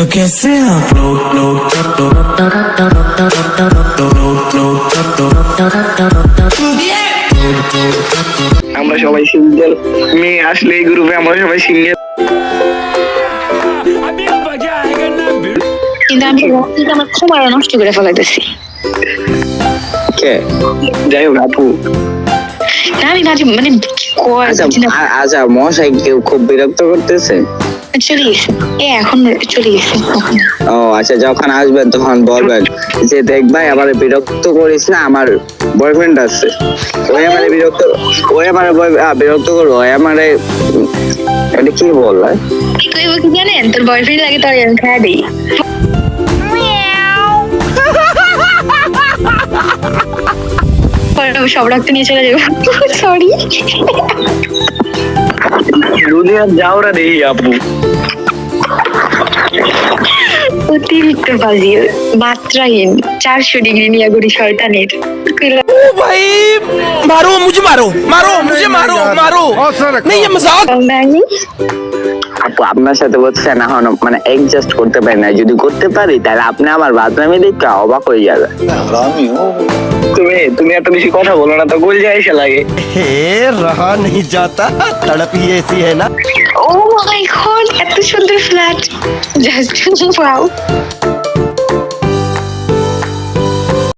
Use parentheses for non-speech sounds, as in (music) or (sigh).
तो कैसे आप लोग लोग আমরা সবাই সিঙ্গেল মেয়ে আসলে এই গ্রুপে আমরা সবাই সিঙ্গেল কিন্তু আমি রাত্রিতে আমার সময় নষ্ট করে ফেলাইতেছি কে যাই হোক আপু না আমি ভাবছি মানে কি কয় আচ্ছা বুঝি না। আ- আচ্ছা মশাই কেউ খুব বিরক্ত করতেছে চলে গেছে এ এখন চলে গেছে ও আচ্ছা যখন আসবেন তখন বলবেন যে দেখ ভাই আমার বিরক্ত করিস না আমার বয়ফ্রেন্ড আছে। ওই আমার বিরক্ত ওই আমার বিরক্ত করব ওই আমারে এটা কি বললা কি কইব কি জানেন? তোর বয়ফ্রেন্ড লাগে তোর আমি খাওয়া দিই। পরে সব রক্ত নিয়ে চলে যাব। (laughs) সরি দুনিয়ার যাওরা দেখি আপু অতিরিক্ত বাজি মাত্রাহীন চারশো ডিগ্রি নিয়ে করি শয়তানের भाई मारो मुझे मारो मारो मुझे मारो मारो नहीं ये मजाक নাই আপু আপনার সাথে বলছে না হন মানে এডজাস্ট করতে পারি না যদি করতে পারি তাহলে আপনি আমার বাথরুমে দেখতে অবাক হয়ে যাবে তুমি তুমি এত বেশি কথা বলো না তো গোল যায় এসে লাগে। হে রাহা নেই যাতা তড়প এসি হ্যায় না? ও মাই গড এত সুন্দর ফ্ল্যাট জাস্ট ওয়াও